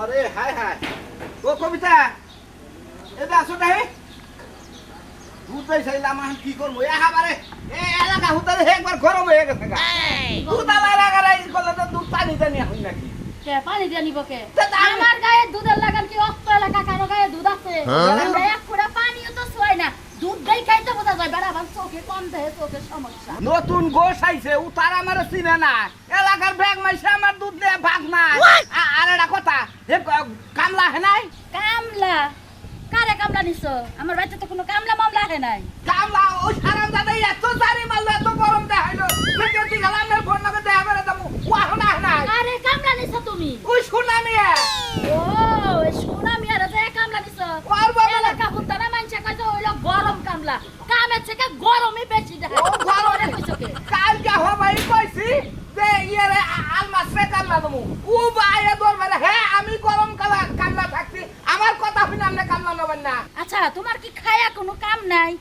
ও কবিতা এটা আসো নাই দুধ চাইলাম আমি কি করব? এ হাবারে এ এলাকা হুতারে একবার গরম হয়ে গেছে গা। দুধ আবার এলাকার এই করলে তো দুধ পানি জানি এখন নাকি? কে পানি দিয়ে নিব কে? আমার গায়ে দুধের লাগান কি অস্ত এলাকা? কারও গায়ে দুধ আছে? আমরা এক ফুটা পানিও তো ছয় না। দুধ গাই খাইতে বোঝা যায় বেড়া আমার চোখে কম দেহে চোখে সমস্যা। নতুন গোস আইছে ও তার আমার চিনে না। এলাকার ব্যাগ মাইছে আমার দুধ দিয়ে ভাগ নাই। আর একটা কথা হে কামলা হে নাই? কামলা? কারে কামলা নিছ? আমার বাড়িতে তো কোনো কামলা মামলা হে নাই। কামলা ওই সারাম দাদা এত জারি মারলো এত গরম দেখাইলো সেকেন্ডি গেলাম না ফোন নাকে দেখা বেড়ে দামু ওয়াহ না হে নাই। কারে কামলা নিছ তুমি? ওই শোনা মেয়ে ও এই সোনা মিয়ারে যে কামলা নিছ ওর বাবা এলাকা হুতারা মানছে কয় যে হইল কামলা কামের থেকে গরমই বেশি দেখে গরম? কালকে হবাই কইছি যে ইয়ে আল মাসে কামলা দমু। ও বাইরে দরবারে হে আমি গরম কালা কামলা থাকছি। আমার কথা শুনে আপনি কামলা নেবেন না। আচ্ছা তোমার কি খায়া কোনো কাম নাই?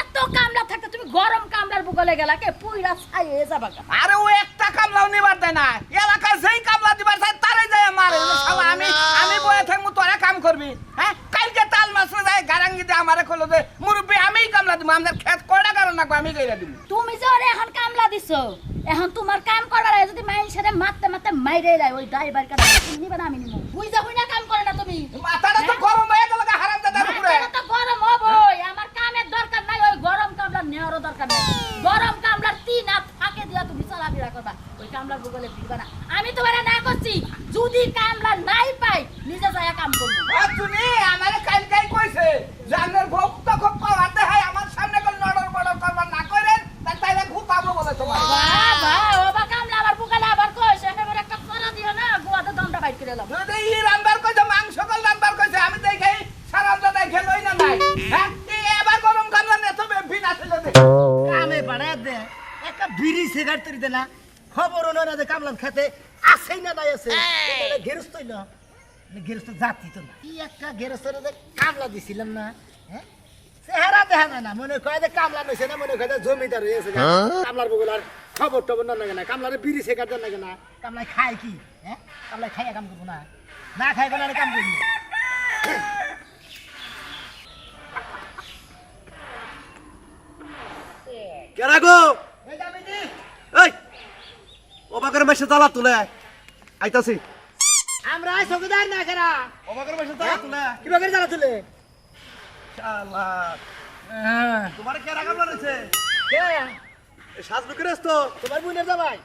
এত কামলা থাকতে তুমি গরম কামলার বুগলে গেলা কে? পুইরা ছাই হয়ে যাবা। আরে ও একটা কামলাও নিবার দেয় না এলাকার যেই কামলা দিবার চাই তারে যায় মারে শালা আমি আমি বয়ে থাকব তোরা কাম করবি হ্যাঁ কালকে তাল মাসে যায় গারাঙ্গি দিয়ে আমারে কইলো যে মুরব্বী আমিই কামলা দিব আমাদের খেত কয়টা কারণ না আমি তুমি যে ওরে এখন কামলা দিছো, এখন তোমার কাম করার আগে যদি মাইন সাথে মারতে মারতে মাইরে যায়, ওই ড্রাইভার কাছে নিবে গেরস্ত জাতি তো না। কি একটা গেরস্তর কামলা দিছিলাম না হ্যাঁ? চেহারা দেখা যায় না মনে কয় যে কামলা নইছে না মনে কয় যে জমিদার হয়েছে গা। কামলার বগুলার খবর টবর না লাগে না। কামলার বিড়ি দেন লাগে না। কামলাই খায় কি হ্যাঁ? কামলাই খাইয়া কাম করব না। না খাই না কাম করব কেরা গো? এই অবাকের মেসে তালা তুলে। আইতাছি। আমরা চকিদার না কেরা অবাকের বসে তালা তুলে কি করে জ্বালা তুলে? তোমার কেরা কামলা রয়েছে কে? সাজবি করে তো তোমার বুনের জামাই।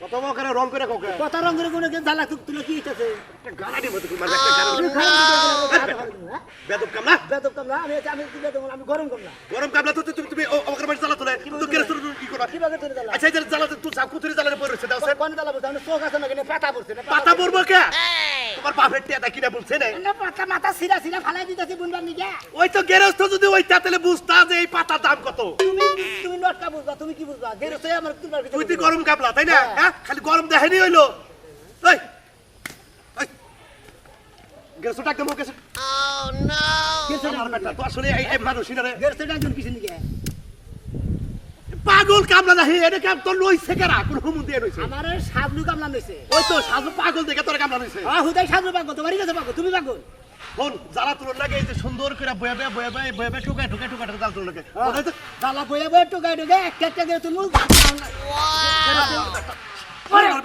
কত অবাকের রং করে কাউকে কত রঙের কোনো জ্বালা তুক তুলে কি হইতাছে? একটা গালা দিব তুমি একটা গালা বেদব কামলা? বেদব কামলা আমি আমি কি বেদব আমি গরম কামলা। গরম কামলা তো তুমি তুমি ও- অবাকের মেসে তুলে তো কেরা শুরু কি করবা কি বাগে তুলে জ্বালা আচ্ছা এই জ্বালা তুই সাপ কুতুরি জ্বালা পড়ে দাও কোন জ্বালা বলতে আমি চোখ আছে না কেন পাতা পড়ছে না পাতা পড়ব কে? তোমার বাপের টিয়া কিনা বলছে না। না পাতা মাথা সিরা সিরা ফালাই দিতেছি বুনবার নিকে। ওই তো গেরস্ত যদি ওই তাতেলে বুঝতা যে এই পাতার দাম কত। তুমি তুমি নটকা বুঝবা তুমি কি বুঝবা? গেরস্তে আমার তুই তুই গরম কামলা তাই না? হ্যাঁ। খালি গরম দেখানি হইল। এই বেটা তো আসলে এই এই মানুষ কিছু নিকে পাগল কামলা না হে এটা কাম তোর লইছে কেরা? কোন হুমু দিয়ে রইছে আমার সাবলু কামলা নইছে ওই তো সাজু পাগল দেখে তোর কামলা আ হুদাই সাবলু পাগল তোমারই কাছে পাগল তুমি পাগল। জ্বালা তুলন লাগে এই যে সুন্দর করে বয়ে বয়ে বয়ে বয়ে বয়ে বয়ে টুকা টুকা টুকা টুকা জাল তুলন লাগে। তো জ্বালা বইয়া টোকাই টোকে একটা একটা করে তুমি আমার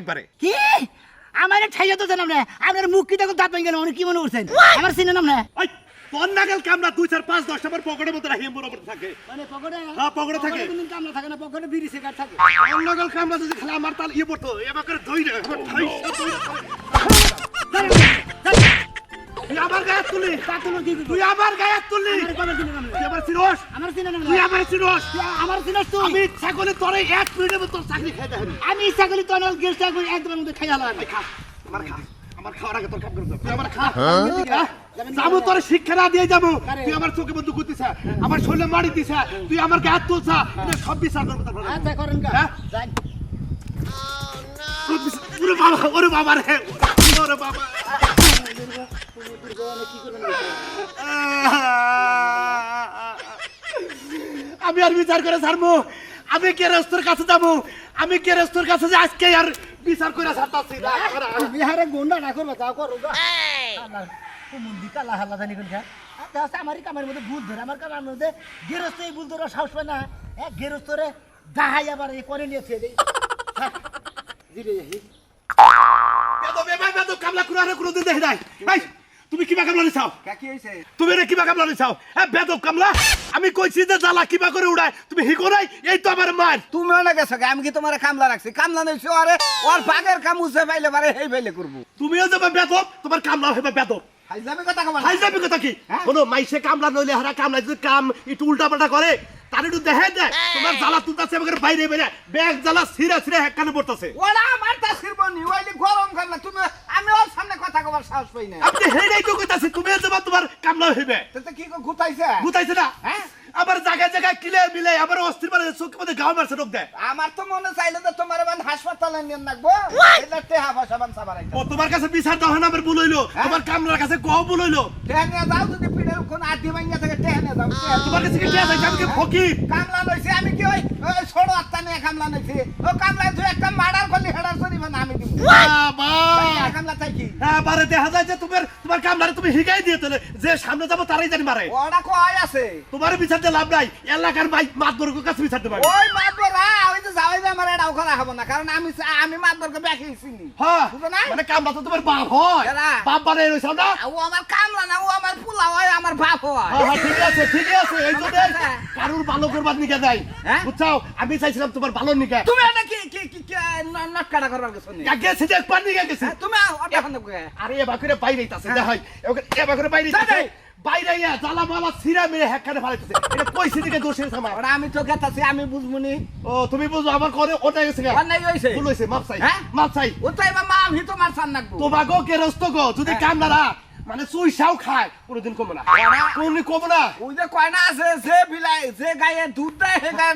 একবারে। কি? ঠাইয়া তো জানাম না। আপনার মুখ কি দেখো দাঁত উনি কি মনে করছেন? আমার চিনে নাম না। ওই তোর দুই চার পাঁচ দশ আমার পকেটের মধ্যে রাখি বরাবর থাকে। মানে পকেটে? হ্যাঁ, পকেটে থাকে। কামলা থাকে না পকেটে বিড়ি সিগারেট থাকে। তোর নাকাল যদি খালি আমার তাল ইয়ে পড়তো এবার করে ধই রে আমার তুই গায়ে তুলি? তুই আমার গায়ে তুলি আমার কবে চিনে নাম না? তুই আমার চিনোস আমার চিনে তুই আমার চিনোস আমার চিনাস তুই। আমি ইচ্ছা করে তোর এক মিনিটের চাকরি আমি ইচ্ছা গেস্ট একদম মধ্যে খাই হালাম আমার খা আমার খাওয়ার আগে তোর কাম করে তুই আমার খা। যাব তোর শিক্ষা না দিয়ে যাব। তুই আমার চোখে বন্ধু করতেছ আমার শরীরে মারি দিছ তুই আমার গায়ে তুলছ সব বিচার করব তারপরে আচ্ছা করেন হ্যাঁ? ওরে বাবা ওরে বাবা রে। ওরে বাবা। আমি আর বিচার করে ছাড়বো আমি কেরস্তর কাছে যাব? আমি কেরস্তর কাছে যে আজকে আর বিচার করে ছাড়তাছি? না বিহারে গুন্ডা না করবে তা করো গা কালা কুমুন্দি কালা হাল্লা জানি কোন খা দেখছ আমারই কামের মধ্যে ভূত ধরে আমার কামের মধ্যে গেরস্ত এই ভুল ধরে সাহস পায় না। হ্যাঁ গেরস্তরে দাহাই আবার এই করে নিয়ে থুয়ে দেই জিরে যাই বেদব এবার বেদব কামলা করে আর কোনোদিন দেখি নাই। এই, তুমি কিবা কামলা নিছাও? তুমি এটা কিবা কামলা নিছাও? হ্যাঁ বেদব কামলা আমি কইছি যে জ্বালা কিবা করে উড়ায় তুমি হি করাই এই তো আমার মার তুমি না গেছো গা, আমি কি তোমার কামলা রাখছি কামলা নইছি আরে ওর বাগের কাম উসে পাইলে বারে হেই পাইলে করব তুমিও যাবে বেদব তোমার কামলা হবে বেদব। হাইজামি কথা কবা হাই যাবি কথা কি? কোনো মাইসে কামলা নইলে হারা কামলা যদি কাম একটু উল্টা পাল্টা করে তার একটু দেখে দেয় তোমার জ্বালা তুলতেছে আমাকে বাইরে বাইরে। ব্যাগ জ্বালা ছিঁড়ে ছিঁড়ে হেকানে পড়তেছে। ওরা আমার তা শিরবনি ওইলি গরম কামলা তুমি আমি ওর সামনে কথা কবার সাহস পাই না আপনি হেডাই তো কইতাছে তুমি যাবা তোমার কামলা হইবে। তো কি কো গুতাইছে বুঝাইছে না। হ্যাঁ? আবার জায়গায় জায়গায় কিলে মিলে আবার অস্থির মানে চোখে মধ্যে গাও মারছে রোগ দেয়। আমার তো মনে চাইলে যে তোমার বান হাসপাতালে নিয়ে নাকবো এটা টেহা পয়সা বান সাবার ও তোমার কাছে বিচার দাও না আমার ভুল হইল। হ্যাঁ? তোমার কামলার কাছে কও ভুল হইল। টেহা নিয়ে যাও যদি পিঠের কোন আদি ভাঙ্গা থেকে টেহা নিয়ে যাও টেহা তোমার কাছে কি আছে? আমি কি ফকি কামলা লইছে আমি কি ওই ওই ছোট আত্মা নিয়ে কামলা লইছি ও কামলা তুই একটা মার্ডার করলি হেডার করিবে না আমি দিব। কামলা তাই কি? হ্যাঁ বারে দেখা যায় যে তোমার তোমার কামলারে তুমি হিগাই দিয়ে তোলে। যে সামনে যাব তারাই জানি মারে। ওরা কয় আছে? তোমার বিচার দিয়ে লাভ নাই। এলাকার ভাই মাতবর কাছে বিচার দেবে ওই মাতবরা ওই তো যাওয়াই আমার এটাও করা হব না। কারণ আমি আমি মাতবরকে ব্যাখ্যা চিনি। হ্যাঁ মানে কামলা তো তোমার বাপ হয়। বাপ বানাই রয়েছে না? ও আমার কামলা না ও আমার পোলা হয় আমার বাপ হয়। হ্যাঁ, হ্যাঁ, আছে ঠিকই আছে এই জন্য হ্যাঁ। কারুর ভালো করবার নিকে দেয় হ্যাঁ? বুঝছাও আমি চাইছিলাম তোমার ভালো নিকে। তুমি এটা কি কি কি কি নটকাটা করবার গেছো নি? গেছে যে একবার নিকে তুমি ওটা এখন কে আরে এবার করে বাইরে বাইরে যাই। বাইরে ইয়া জ্বালা মালা সিরা মেরে হ্যাকারে ফালাইতেছে। এটা কইছি দিকে দোষ হয়েছে আমার ওরা আমি তো গেতাছি আমি বুঝবনি ও তুমি বুঝো আমার করে ওটা গেছে গা। অন্যায় হইছে? ভুল হয়েছে মাপ চাই হ্যাঁ? মাপ চাই। ও তো এবার মা আমি তোমার সান নাকবো। তোমাগো কেরস্ত গো যদি হ্যাঁ। কাম না রাখ, মানে চুইসাও খায় কোনোদিন কমো না। কোনদিন কমো না। ওই যে কয়না আছে যে বিলাই যে গায়ে দুধ দেয় সে গায়ে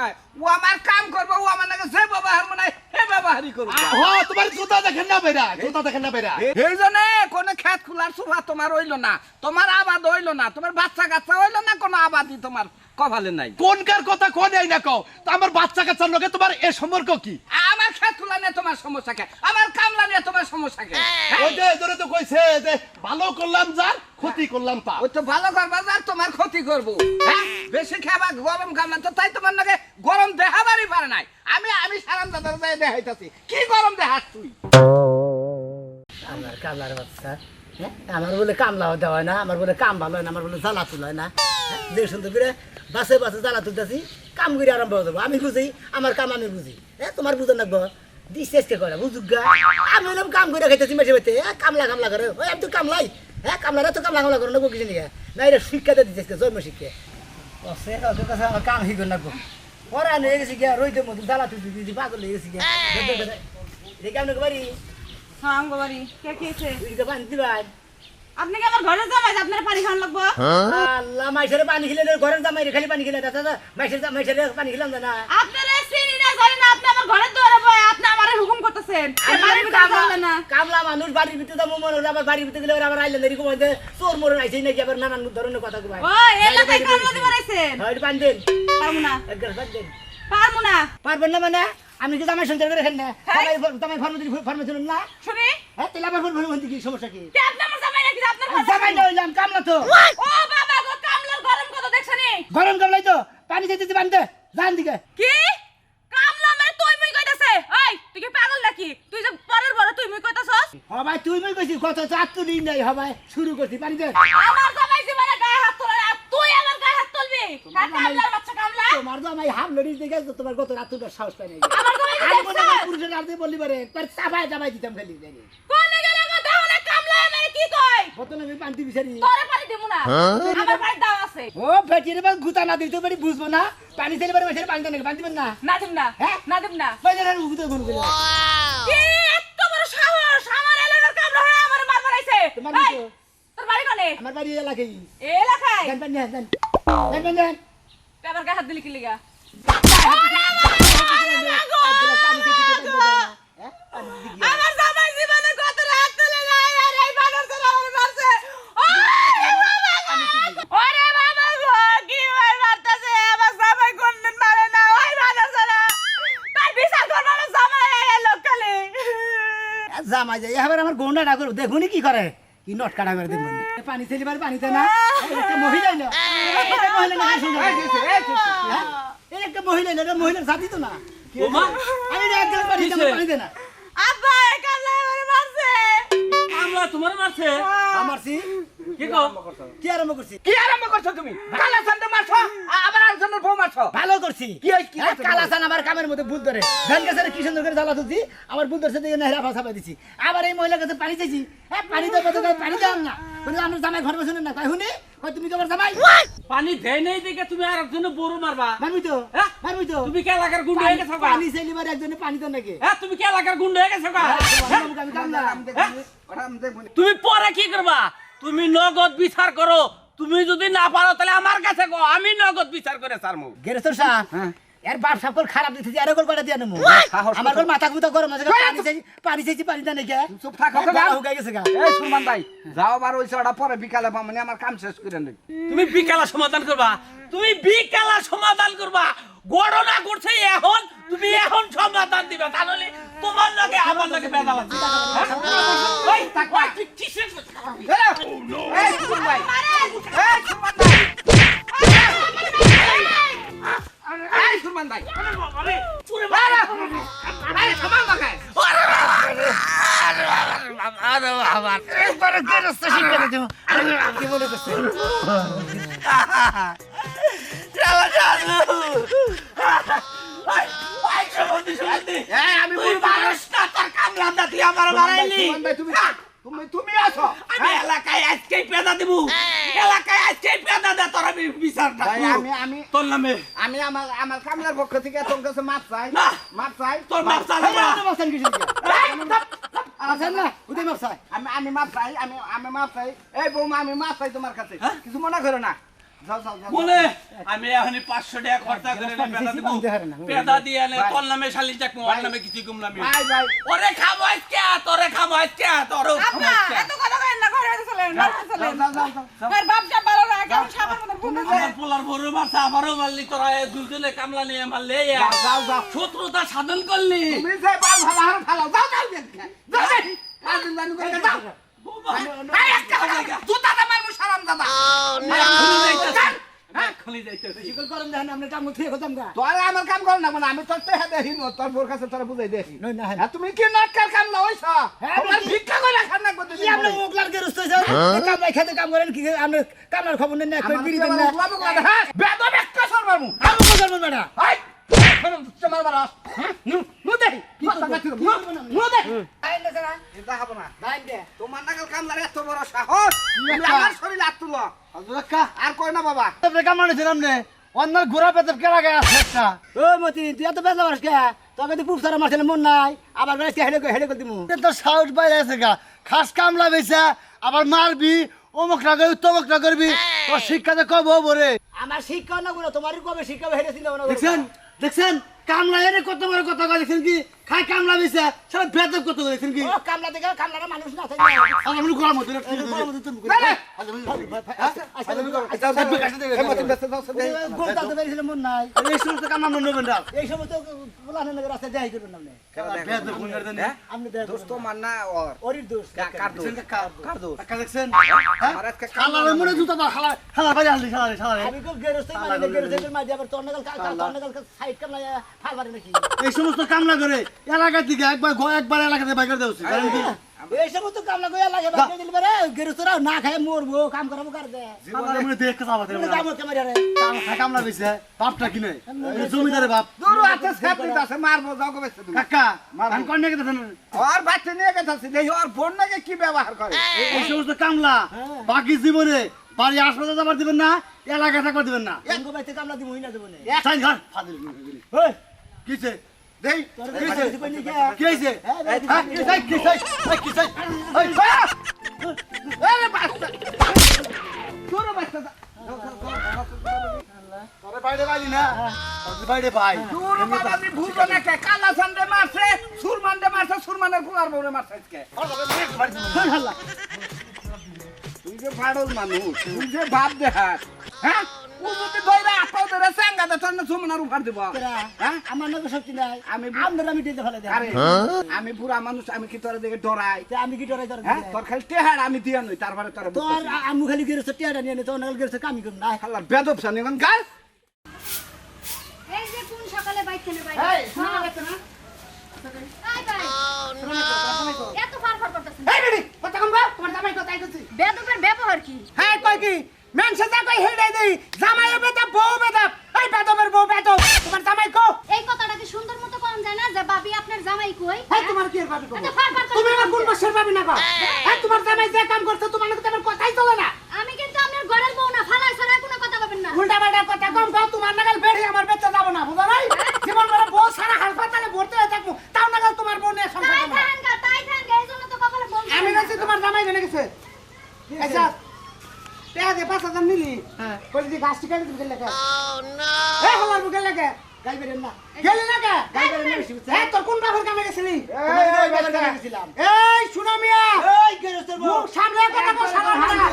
হয় ও আমার কাম করব ও আমার নাকি যে ব্যবহার মানে হে ব্যবহারই করব হ তোমার জুতা দেখেন না বেরা জুতা দেখেন না বেরা এই জন্য কোনো খেত খোলার সুভা তোমার হইল না তোমার আবাদ হইল না তোমার বাচ্চা কাচ্চা হইল না কোনো আবাদই তোমার কপালে নাই। কোনকার কথা কোন এই না কও? তো আমার বাচ্চা কাচ্চার লগে তোমার এ সম্পর্ক কি? আমার খেত খোলা নিয়ে তোমার সমস্যা কে? আমার কামলা নিয়ে তোমার সমস্যা কে? হ্যাঁ? ওই যে ধরে তো কইছে যে ভালো করলাম যার ক্ষতি করলাম তা ওই তো ভালো করবা তোমার ক্ষতি করব। হ্যাঁ বেশি খাবা গরম কামলা তো তাই তোমার নাকি গরম দেখাবারই পারে নাই। আমি আমি সারাম দাদার যাই দেখাইতাছি কি গরম দেখাস তুই? আমার কামলার বাচ্চা হ্যাঁ? আমার বলে কামলাও দেওয়া হয় না আমার বলে কাম ভালো হয় না আমার বলে জ্বালা তুল হয় না। হ্যাঁ? যে সুন্দর করে বাসে বাসে জ্বালা তুলতেছি কাম করে আরম্ভ হয়ে যাব। আমি বুঝি আমার কাম আমি বুঝি। হ্যাঁ তোমার বুঝো লাগবো? ডিসেসকে করে বুঝুক গা। আমি হলাম কাম করে খাইতেছি মেটে মেটে কামলা কামলা করে। ওই আমি তো কামলাই। হ্যাঁ কামলারা তো কামলা কামলা করে না কিছু নিয়ে? না এটা শিক্ষাতে দিতেছে জন্ম শিক্ষা। কাম শিখে লাগবো। ওরা নিয়ে গেছি গিয়া রইতে মতো জ্বালা তুলতে দিদি পাগল হয়ে গেছি গিয়া। দেখে আপনাকে বাড়ি? হ্যাঁ আঙ্গবাড়ি কে খেয়েছে তুই পানি দিবাই। আপনি কি আমার ঘরে যাবেন আপনার পানি খান লাগবো? আল্লাহ মাইশের পানি খেলে ঘরের জামাই খালি পানি খেলে দাদা মাইশের মাইশের পানি খেলাম না। আপনার চিনি না জানি না আপনি আমার ঘরে দৌড়াবো আপনি আমারে হুকুম করতেছেন কামলা মানুষ বাড়ির ভিতরে মনে হলো আবার বাড়ির ভিতরে গেলে ওরা আবার আইলেন এরকম হয়তো চোর মোর আইসে নাকি আবার নানান ধরনের কথা কবাই ও এলাকায় কামলা দিবার আইছেন? না। পারব না। পারবেন না মানে? আমি কি জামাই সঞ্চার করে না। জামাই ফর্মেশন ফর্মেশন না? শুনি। হ্যাঁ তাহলে কি সমস্যা কি? আপনি আমার জামাই নাকি? আপনার জামাই। না হইলাম কামলা তো। ও বাবা গো কামলার গরম দেখছনি গরম কামলাই তো। পানি দিতে জান দিকে। কি কামলা মানে তুই মুই কইতাছে ওই তুই কি পাগল নাকি তুই যে পরের বড় তুই মুই কইতাছস হবাই তুই মই কইছিস কত চার তুলি নাই হবাই শুরু করছি পানি দে আমার জামাই জীবনে গায়ে হাত তোলে না তুই আমার গায়ে হাত তুলবি? কামলার বাচ্চা কামলা? তোমার তো আমি হাম লড়ি দেখে তোমার কত রাত সাহস পাই নাই। আমার জামাই আমি মনে করি পুরুষের বললি পারে তার দিতাম খালি জানি কোনে গেলে গো তাহলে কামলা আমারে কি কই বোতল আমি পান্তি বিচারি। তোরে পানি দেবো না। আমার বাড়ি দাও আছে। ও বেটির বাস গুতা না দিতে পারি বুঝব না। পানি দিলে পারে মেশের পানি দেন পানি দিবেন না। না দেব না। হ্যাঁ? না দেব না। বাইরে করে কি এত বড় সাহস! আমার তোমার মতো। তোর বাড়ি কোনে? আমার বাড়ি এলাকায়। এলাকায়? দেন পান দেন দেন। দেন দেন তুই গায়ে হাত দিলি কি লিগা? আমার জীবনে কত রাত তুলে নাই আর এই বানর তোর আমার মারছে ওরে বাবা গো, ওরে বাবা গো কি মার মারতাছে আমার জামাই যায়। এবার আমার গোন্ডা ডাকুর দেখুনি কি করে? কি নট কাটা করে দেখুন। পানি ছেলে পারে পানিতে না? এই একটা মহিলা এলো। একটা মহিলা। হ্যাঁ? একটা এলো এটা মহিলার জাতি তো না। ওমা আমি না একদম পানি কিসে? পানি দে না। আব্বা এই মারছে। কামলা তোমার মারছে? আমার সি কি কও? কি আরম্ভ করছি? কি আরম্ভ করছ তুমি? কালা সান্ডে মারছো আবার আরেকজনের বউ মারছো? ভালো করছি। কি কি হ্যাঁ, করছ? আমার কামের মধ্যে ভুল ধরে। ধান গাছের কি সুন্দর করে জ্বালা তুলছি আমার ভুল ধরছে দিয়ে নেহরা ফাঁসাপা দিছি। আবার এই মহিলার কাছে পানি চাইছি। হ্যাঁ পানি দেবো তো পানি দেন না। বলে আমার জামাই ঘর বসে না? কয় শুনি কয় তুমি তোমার জামাই? পানি নেই দেখে তুমি আর একজনে বড় মারবা। মারবি তো? হ্যাঁ? মারবি তো? তুমি কে গুন্ড হয়ে গেছো? পানি চাইলি মারে একজনে পানি দেন নাকি? হ্যাঁ তুমি কে এলাকার গুন্ড হয়ে গেছো। তুমি পরে কি করবা? তুমি নগদ বিচার করো। তুমি যদি না পারো তাহলে আমার কাছে গো আমি নগদ বিচার করে সারমু গেরেস্তর সাহেব হ্যাঁ। এর বাপ সাপ করে খারাপ দিতেছি আর গোল করে দিয়ে নেব আমার? গোল মাথা কুতা গরম আছে পানি চাইছি পানি চাইছি পানি দেন নাকি চুপ থাকো গলা গান। হুকাই গেছে গা। এই সুরমান ভাই যাও বার হইছে ওটা পরে বিকালে পামনি আমার কাম শেষ করে নেই। তুমি বিকালা সমাধান করবা। তুমি বিকালা সমাধান করবা। গড়না করছে এখন তুমি এখন সমাধান দিবা তাহলে তোমার লগে আমার লগে বেদা লাগছে হ্যাঁ? ওই, তুই কিসের এই ভাই এই ভাই। এই সুরমান ভাই। কি করছে? আমি মানুষ না তোর কামলান্দা তুই আমার মারাইলি সুরমান ভাই তুমি তুমি তুমি আছো আমি এলাকায় আজকেই পেদা দিব। এলাকায় আজকেই পেদা দে তোর আমি বিচারটা ভাই করব। আমি আমি তোর নামে। আমি আমার আমার কামলার পক্ষ থেকে তোর কাছে মাপ চাই। না। মাপ চাই? তোর মাপ চালে না। বসেন কিছু আছেন না। উদয় ব্যবসায় আমি আমি মাপ চাই আমি আমি মাপ চাই। এই বৌমা আমি মাপ চাই তোমার কাছে। হ্যাঁ? কিছু মনে করো না। বলে আমি এখন পাঁচশো টাকা খরচা করে পেদা দিয়ে তোর নামে শালি ওর নামে কিছু নামে ওরে খাব আজকে তোরে খাব আজকে তোরা শত্রুতা সাধন করলি। তুমি ভালো যাও যাও যাও যাও যাও যাও মারমু সালাম দাদা তোরা আমার কাম কর না মানে আমি তোর তো হ্যাঁ দেখি তোর বোর কাছে তোরা বুঝাই দেখি। না হ্যাঁ। তুমি কি নাটকার কাম লইছ হ্যাঁ, তোমার ভিক্ষা করে খান না করতে আপনি মুগলার গেরস্ত হইছেন কাম নাই খেতে কাম করেন কি আপনি কামলার খবর নেন না কই বিড়ি দেন না। হ্যাঁ? একটা আমি। কো আই তোমার নু নু নু নু দেই আইন না? সারা এটা হবে না। বাইন দে। তোমার নাগাল কামলার এত বড় সাহস? তুমি আমার শরীর হাত তুলো। আর কই না বাবা। কাম মানেছিলাম নে। অন্যার ঘোরা পেতে কেড়া গায়ে আছে একটা? ও মতি তুই এত বেজা মারস কে? তোকে তো পুরসারা মারছিল মন নাই। আবার বেড়ে হেলে হেলে করে দিমু। তো সাউট বাইরে আছে গা। খাস কামলা আবার মারবি অমুক না করবি তমুক না করবি। তোর শিক্ষাতে কব বরে আমার শিক্ষা না গুলো তোমারই কবে শিক্ষা দেখছেন? দেখছেন? কামলা এনে কত বড় কথা কয় দেখছেন কি? খাই কামলা বেচা সারা বেদব কত করে দেখছেন কি ও কামলা দেখে কামলারা মানুষ না থাকে আমি গরম হতো না এই মতিন ব্যস্ত দাও সে দেই গোল চালতে পেরেছিল মন নাই এই সমস্ত কামলা মন নেবেন না এই সময় তো বলানো লাগে রাস্তায় যাই করবেন আপনি বেদব কোন করে দেন আপনি দেখ দোস্ত মান না ওর ওরির দোষ কার দোষ কার দোষ কাকা দেখছেন আমার আজকে খালার মনে জুতা দাও খালা খালা বাজে আনলি খালা খালা আমি তো গেরস্তাই মানে গেরস্তাই মাঝে আবার তন্নগাল তন্নগাল সাইড কামলা ফাল মারে নাকি এই সমস্ত কামলা করে এলাকা থেকে একবার একবার এলাকাতে বাইকার দেওয়া উচিত। কারণ কি? এই সময় তো কামলা কইয়া লাগে দিল না খায় মরবো কাম করাবো কার দে? মনে দেখতে চাওয়া তুমি কাম কে মারে রে কামলা বেচে বাপটা কিনে এই জমিদারের বাপ। দূর আছে আছে মারবো যাও কবে তুমি। কাকা কে দেখেন। ওর বাচ্চা নিয়ে গেছে দেখি ওর বোন নাকি কি ব্যবহার করে। এই সমস্ত কামলা বাকি জীবনে বাড়ি হাসপাতাল যাবার দিবেন না এলাকা থাকবার দিবেন না। এঙ্গো বাইতে কামলা দিমই না দেবো না। চাই ঘর ফাদিল কিছে তুই যে ভাড়ল মানুষ তুই যে ভাব দেহাত হ্যাঁ যদি ধইরা আপাও ধরে সাঙ্গা দে তোর না জমনার উপর দিব? হ্যাঁ? আমার নাকি শক্তি নাই। আমি আমি- আমদের আমি দিতে ফেলে আরে আমি পুরা মানুষ আমি কি তোর দিকে ডরাই? আমি কি ডরাই ডরাই হ্যাঁ তোর খালি টেহার আমি দিয়া নই তারপরে তোর তোর আমু খালি গেরস্ত টিয়াটা নিয়ে নে তোর নাগাল গেরস্ত কামি করুন না। খালা বেদব সানি গন গাল। এই যে কোন সকালে বাইক কেনে বাইক? এই শোনা যাচ্ছে না। আই ভাই। এত ফারফার করতেছেন। এই বেডি কথা কম গো তোমার জামাই কথা আইতাছি বেদবের ব্যবহার কি? হ্যাঁ কই কি? মেনসে যা কই হেডাই দেই জামাই বেদব বউ বেদব। এই বেদবের বউ বেদব তোমার জামাই কো? এই কথাটা কি সুন্দর মতো কম যায় না যে বাবি আপনার জামাই কই? এই তোমার কি এর কো এত ফারফার করে তুমি আমার কোন। বছর ভাবি না কো এই। তোমার জামাই যে কাম করছে তোমার নাকি তোমার কথাই চলে না। আমি কিন্তু আপনার ঘরের বউ না ফালাই ছড়া কোনো কথা বলবেন না। উল্টা পাল্টা কথা কম কও তোমার নাগাল বেড়ে আমার বেঁচে যাব না বুঝো নাই? জীবন ভরে বউ সারা হাসপাতালে ভর্তি হয়ে থাকব তাও নাগাল তোমার বউ নিয়ে সংসার তাই করব না। থাকেন গা তাই থাকেন এই জন্য তো কপালে বউ আমি কাছে তোমার জামাই জেনে গেছে। আচ্ছা টেহা পাঁচ হাজার নিলি। হ্যাঁ। বলি যে গাছটি কেটে দিবি এ হলার বুকে না। গেলি না কে? বুঝছে। এ তোর কোন বাপের কামে গেছিলি? তোমার ওই বাবার কামে গেছিলাম। এই শুনো মিয়া। এই গেরস্তের মুখ সামনে কথা কো সারা হারা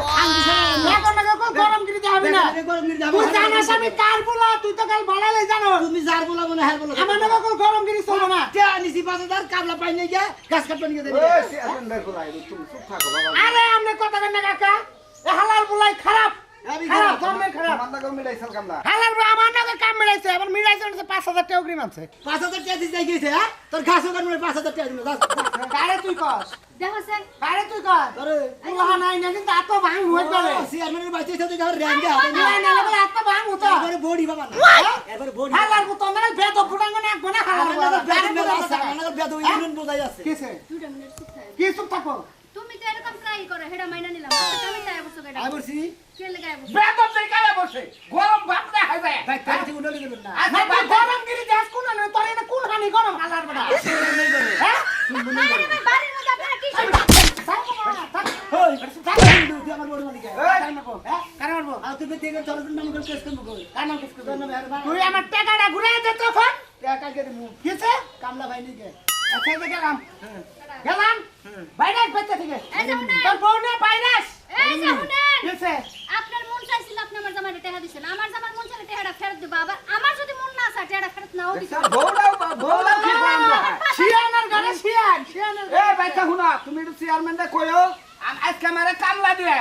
এখন না কো গরম গিরি দে হবে না। গরম তুই জানাস আমি কার বলা? তুই তো কাল বাড়ালে জানো। তুমি যার বলা মনে হ্যাঁ বলো। আমার নামে কো গরম গিরি চলবে না। কে আনিছি পাঁচ হাজার? কাবলা পাই গাছ কাটতে নিয়ে দেবে। আরে আমনে কথা কেন কাকা? হালাল বুলাই খারাপ। খারাপ। ধর্মের খারাপ। হালাল বুলাই আমার নামে কাম মিলাইছে আমার মিলাইছে না পাঁচ হাজার টাকা অগ্রিম আছে পাঁচ হাজার টাকা দিতে গিয়েছে হ্যাঁ? তোর ঘাস ওখানে হয় পাঁচ হাজার টাকা দিল কারে তুই কস। দেখো স্যার কারে তুই কস। উলাহা নাই না কিন্তু এত ভাঙ হয়ে যাবে চেয়ারম্যানের বাচ্চা সাথে যাওয়ার র্যাঙ্কে হাতে না। না লাগলে এত ভাঙ হতো। এবারে বডি বাবা এবারে বডি হালাল বুতো বেদ ফুটাঙ্গনে এক গোনা হালাল আমার বেদ মেলা বুলাই আছে আমার নাগাল বেদ ইউনিয়ন বোঝাই আছে। কিসে দুইটা মিনিট চুপ থাকো? কি চুপ থাকো তুমি তো এরকম ট্রাই করে হেডা মাইনা নিলাম। আমি তাই বসে এটা আমি বলছি। কে লেগে বসে বেদ দেখালে বসে? গরম ভাত ভাই না। আচ্ছা ভাই গরম গিরি দেশ কোন না তোর এটা কোন হানি গরম হালার বড়া হ্যাঁ? আরে ভাই বাড়ির মধ্যে আপনারা কি ওই তুই আমার বড় মালিক হ্যাঁ? কারে মারবো? আর তুই দেখে চল নাম করে কেস করব কার নাম কিসকে তোর নামে আর বাবা তুই আমার টাকাটা ঘুরে দে তখন। টাকা কে দিমু। কিসে কামলা ভাই নিকে আচ্ছা এই যে গেলাম। গেলাম? বাইরে বেঁচে থেকে। এই যে শুনেন। তোর বউ নিয়ে বাইরাস এই যে শুনেন কিসে আপনার মন চাইছিল আপনি আমার জামাইটা টাকা দিছেন। আমার জামার মন চাইলে টাকাটা ফেরত দিব। আবার আমার যদি মন না চায় টাকাটা ফেরত নাও দিছে। বউরাও বউরাও কি বান্দা শিয়ানের ঘরে শিয়ান শিয়ানের এ হুনা তুমি একটু চেয়ারম্যানটা কইও আম- আজকে আমারে কামলা দিয়ে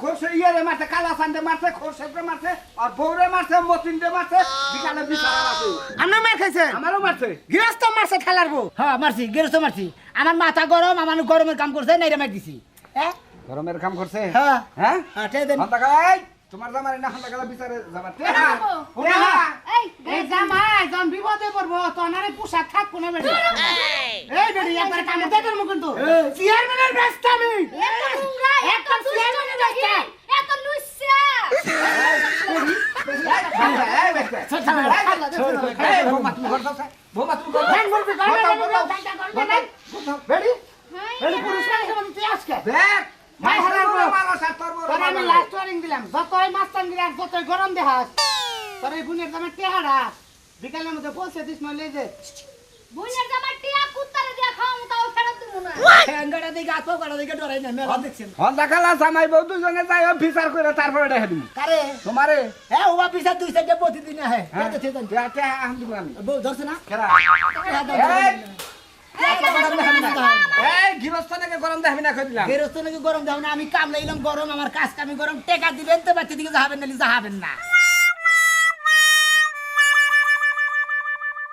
খোরশে ইয়ারে মারছে কালা সান্ডে মারছে খোরশেদে মারছে আর বউরে মারছে মতিনদে মারছে বিকালে বিকালে মারছে আমরা মার খাইছে আমারও মারছে। গৃহস্থ মারছে খেলার বউ। হ্যাঁ মারছি গৃহস্থ মারছি। আমার মাথা গরম আমার গরমের কাম করছে নাইরা মার দিছি। হ্যাঁ? গরমের কাম করছে? হ্যাঁ। হ্যাঁ? হ্যাঁ টেকা তোমার জামাই না হন্তা গেলা বিচারে জামাতে এই এই জামাই যখন বিপদে পড়ব তনারে পোশাক থাকব না বেড়ি এই বেড়ি একবার কাম দে তোর মুখ কিন্তু চেয়ারম্যানের ব্যস্ত আমি একদম চেয়ারম্যানের? ব্যস্ত এত লুচ্চা মানে দেখ আমি লাস্ট ওয়ার্নিং দিলাম। যতই মাস্তান গিলাস যতই গরম দেখাস তোর এই গুণের দামে টেহারা বিকালের মধ্যে পৌঁছে দিস নইলে যে বুইনের জামার টিয়া কুত্তারে দিয়া খাওয়াম তাও ফেরত দিব না। ঠ্যাঙ্গাটা হাত পা কাটা দেখে ডরাই না মেলা দেখছেন। হন্দা খালা জামাই বউ দুজনে যাই বিচার করে তারপরে দেখা দিবি। কারে? তোমারে? হ্যাঁ ওবা পিছা দুই সাইডে প্রতিদিন আহে হ্যাঁ। কত চেতন টেহা টেহা আম দিব আমি। বউ ধরছে না? কেরা আমি কাম লাইলাম গরম। আমার কাজ কামি গরম টেকা দিবেন তো বাচ্চা দিকে যাবেন না যাবেন না।